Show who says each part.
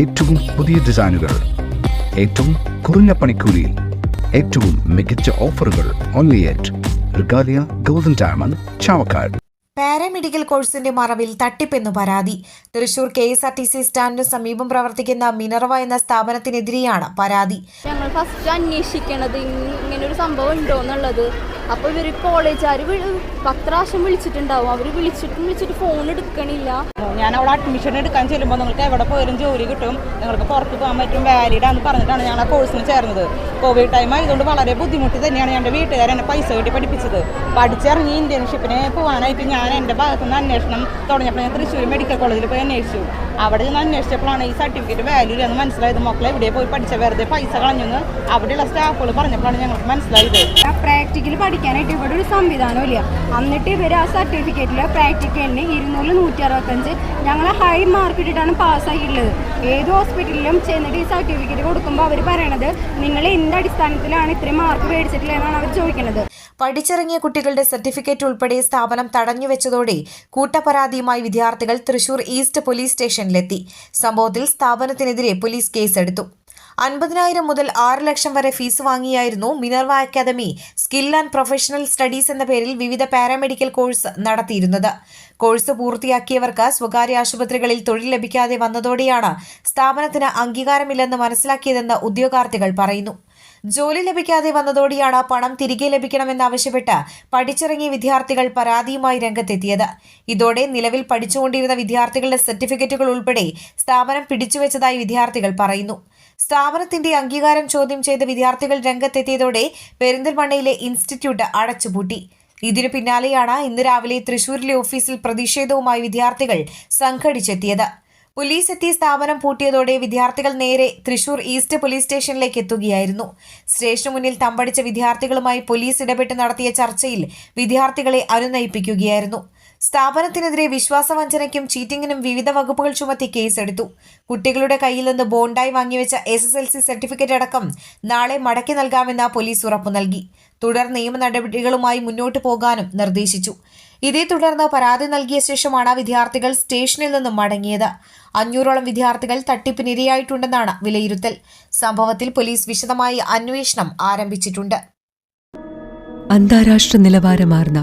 Speaker 1: ഏറ്റവും പുതിയ ഡിസൈനുകൾ ഏറ്റവും കുറഞ്ഞ പണിക്കൂലിയിൽ ഏറ്റവും മികച്ച ഓഫറുകൾ only at Regalia golden diamond Chavakkad.
Speaker 2: Paramedical കോഴ്സിന്റെ മറവിൽ തട്ടിപ്പെന്ന് പരാതി. Thrissur K S R T C സ്റ്റാൻഡിന് സമീപം പ്രവർത്തിക്കുന്ന മിനർവ എന്ന സ്ഥാപനത്തിനെതിരെയാണ് പരാതി.
Speaker 3: ഞങ്ങൾ ഫസ്റ്റ് അന്വേഷിക്കണത് ഇങ്ങനൊരു ഇങ്ങനെ ഒരു സംഭവം ഉണ്ടോ എന്നുള്ളത് അപ്പോൾ ഇവർ കോളേജുകാർ പത്ത് പ്രാവശ്യം വിളിച്ചിട്ടുണ്ടാവും. അവർ വിളിച്ചിട്ടും വിളിച്ചിട്ട് ഫോൺ എടുക്കണില്ല.
Speaker 4: ഞാൻ അവിടെ അഡ്മിഷൻ എടുക്കാൻ ചെല്ലുമ്പോൾ നിങ്ങൾക്ക് എവിടെ പോയാലും ജോലി കിട്ടും. നിങ്ങൾക്ക് പുറത്ത് പോകാൻ പറ്റും. വാലിഡ് എന്ന് പറഞ്ഞിട്ടാണ് ഞങ്ങൾ ആ കോഴ്സിന് ചേർന്നത്. കോവിഡ് ടൈം ആയതുകൊണ്ട് വളരെ ബുദ്ധിമുട്ടി തന്നെയാണ് എന്റെ വീട്ടുകാർ എന്നെ പൈസ കെട്ടി പഠിപ്പിച്ചത്. പഠിച്ചിറങ്ങി ഇന്റേൺഷിപ്പിന് പോകാനായിട്ട് ഞാൻ എന്റെ ഭാഗത്തു നിന്ന് അന്വേഷണം തുടങ്ങിയപ്പോൾ ഞാൻ തൃശ്ശൂർ മെഡിക്കൽ കോളേജിൽ പോയി അന്വേഷിച്ചു. അവിടെ നിന്ന് അന്വേഷിച്ചപ്പോഴാണ് ഈ സർട്ടിഫിക്കറ്റ് വാല്യൂ എന്ന് മനസ്സിലായത്. മക്കളെ എവിടെ പോയി പഠിച്ച വെറുതെ പൈസ കളഞ്ഞെന്ന് അവിടെയുള്ള സ്റ്റാഫുകൾ പറഞ്ഞപ്പോഴാണ് ഞങ്ങൾക്ക് മനസ്സിലായത്.
Speaker 5: പ്രാക്ടിക്കൽ പഠിക്കാനായിട്ട് ഇവിടെ ഒരു സംവിധാനം ഇല്ല. എന്നിട്ട് ഇവർ ആ സർട്ടിഫിക്കറ്റിൽ പ്രാക്ടിക്കലിന് ഇരുന്നൂറ് നൂറ്റി അറുപത്തഞ്ച് ഞങ്ങൾ ഹൈ മാർക്ക് ഇട്ടിട്ടാണ് പാസ്സായിട്ടുള്ളത് ഏത് ഹോസ്പിറ്റലിലും ചെന്നിട്ട് ഈ സർട്ടിഫിക്കറ്റ് കൊടുക്കുമ്പോൾ അവർ പറയണത് നിങ്ങൾ എന്ത് അടിസ്ഥാനത്തിലാണ് ഇത്രയും മാർക്ക് മേടിച്ചിട്ടുള്ളതെന്നാണ് അവർ ചോദിക്കുന്നത്
Speaker 2: പഠിച്ചിറങ്ങിയ കുട്ടികളുടെ സർട്ടിഫിക്കറ്റ് ഉൾപ്പെടെ സ്ഥാപനം തടഞ്ഞുവെച്ചതോടെ കൂട്ടപരാതിയുമായി വിദ്യാർത്ഥികൾ തൃശൂർ ഈസ്റ്റ് പോലീസ് സ്റ്റേഷനിലെത്തി. സംഭവത്തിൽ സ്ഥാപനത്തിനെതിരെ പോലീസ് കേസെടുത്തു. അൻപതിനായിരം മുതൽ ആറ് ലക്ഷം വരെ fees വാങ്ങിയായിരുന്നു Minerva academy skill and professional studies എന്ന പേരിൽ വിവിധ പാരാമെഡിക്കൽ കോഴ്സ് നടത്തിയിരുന്നത്. കോഴ്സ് പൂർത്തിയാക്കിയവർക്ക് സ്വകാര്യ ആശുപത്രികളിൽ തൊഴിൽ ലഭിക്കാതെ വന്നതോടെയാണ് സ്ഥാപനത്തിന് അംഗീകാരമില്ലെന്ന് മനസ്സിലാക്കിയതെന്ന് ഉദ്യോഗാർത്ഥികൾ പറയുന്നു. ജോലി ലഭിക്കാതെ വന്നതോടെയാണ് പണം തിരികെ ലഭിക്കണമെന്നാവശ്യപ്പെട്ട് പഠിച്ചിറങ്ങിയ വിദ്യാർത്ഥികൾ പരാതിയുമായി രംഗത്തെത്തിയത്. ഇതോടെ നിലവിൽ പഠിച്ചുകൊണ്ടിരുന്ന വിദ്യാർത്ഥികളുടെ സർട്ടിഫിക്കറ്റുകൾ ഉൾപ്പെടെ സ്ഥാപനം പിടിച്ചുവെച്ചതായി വിദ്യാർത്ഥികൾ പറയുന്നു. സ്ഥാപനത്തിന്റെ അംഗീകാരം ചോദ്യം ചെയ്ത വിദ്യാർത്ഥികൾ രംഗത്തെത്തിയതോടെ പെരിന്തൽമണ്ണയിലെ ഇൻസ്റ്റിറ്റ്യൂട്ട് അടച്ചുപൂട്ടി. ഇതിനു പിന്നാലെയാണ് ഇന്ന് രാവിലെ തൃശൂരിലെ ഓഫീസിൽ പ്രതിഷേധവുമായി വിദ്യാർത്ഥികൾ സംഘടിച്ചെത്തിയത്. പോലീസ് എത്തി സ്ഥാപനം പൂട്ടിയതോടെ വിദ്യാർത്ഥികൾ നേരെ തൃശൂർ ഈസ്റ്റ് പോലീസ് സ്റ്റേഷനിലേക്ക് എത്തുകയായിരുന്നു. സ്റ്റേഷന് മുന്നിൽ തമ്പടിച്ച വിദ്യാർത്ഥികളുമായി പോലീസ് ഇടപെട്ട് നടത്തിയ ചർച്ചയിൽ വിദ്യാർത്ഥികളെ അനുനയിപ്പിക്കുകയായിരുന്നു. സ്ഥാപനത്തിനെതിരെ വിശ്വാസവഞ്ചനയ്ക്കും ചീറ്റിംഗിനും വിവിധ വകുപ്പുകൾ ചുമത്തി കേസെടുത്തു. കുട്ടികളുടെ കയ്യിൽ നിന്ന് ബോണ്ടായി വാങ്ങിവെച്ച S S L C certificate അടക്കം നാളെ മടക്കി നൽകാമെന്ന് പോലീസ് ഉറപ്പു നൽകി. തുടർ നിയമ നടപടികളുമായി മുന്നോട്ടു പോകാനും നിർദ്ദേശിച്ചു. ഇതേ തുടർന്ന് പരാതി നൽകിയ ശേഷമാണ് വിദ്യാർത്ഥികൾ സ്റ്റേഷനിൽ നിന്നും മടങ്ങിയത്. അഞ്ഞൂറോളം വിദ്യാർത്ഥികൾ തട്ടിപ്പിനിരയായിട്ടുണ്ടെന്നാണ് വിലയിരുത്തൽ. സംഭവത്തിൽ പോലീസ് വിശദമായി അന്വേഷണം ആരംഭിച്ചിട്ടുണ്ട്.
Speaker 6: അന്താരാഷ്ട്ര നിലവാരമാർന്ന